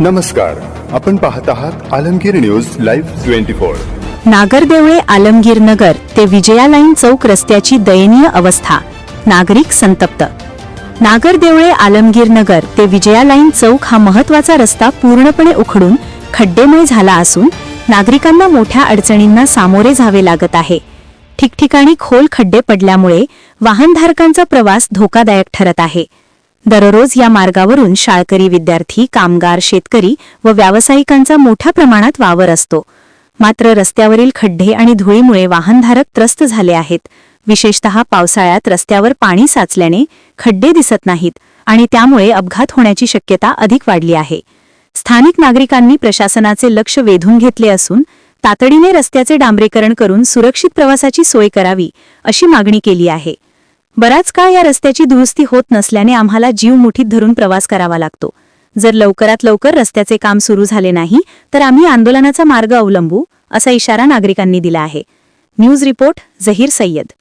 नमस्कार आपण पाहत आहात Alamgir news live twenty four. Nagardevle Alamgir Nagar ते विजया लाईन चौक रस्त्याची दयनीय अवस्था. नागरिक संतप्त. नागरदेवळे आलमगीर नगर ते विजया लाईन चौक हा महत्त्वाचा रस्ता पूर्णपणे उखडून खड्डेमय झाला असून नागरिकांना मोठ्या अडचणींना सामोरे जावे लागत आहे. ठिकठिकाणी खोल खड्डे पडल्यामुळे वाहनधारकांचा प्रवास धोकादायक ठरत आहे. दररोज या मार्गावरून शाळकरी विद्यार्थी कामगार शेतकरी व व्यावसायिकांचा मोठ्या प्रमाणात वावर असतो. मात्र रस्त्यावरील खड्डे आणि धुळीमुळे वाहनधारक त्रस्त झाले आहेत. विशेषतः पावसाळ्यात रस्त्यावर पाणी साचल्याने खड्डे दिसत नाहीत आणि त्यामुळे अपघात होण्याची शक्यता अधिक वाढली आहे. स्थानिक नागरिकांनी प्रशासनाचे लक्ष वेधून घेतले असून तातडीने रस्त्याचे डांबरीकरण करून सुरक्षित प्रवासाची सोय करावी अशी मागणी केली आहे. बराच काळ या रस्त्याची दुरुस्ती होत नसल्याने आम्हाला जीव मुठीत धरून प्रवास करावा लागतो. जर लवकरात लवकर रस्त्याचे काम सुरू झाले नाही तर आम्ही आंदोलनाचा मार्ग अवलंबू असा इशारा नागरिकांनी दिला आहे. News report Zaheer Sayyed.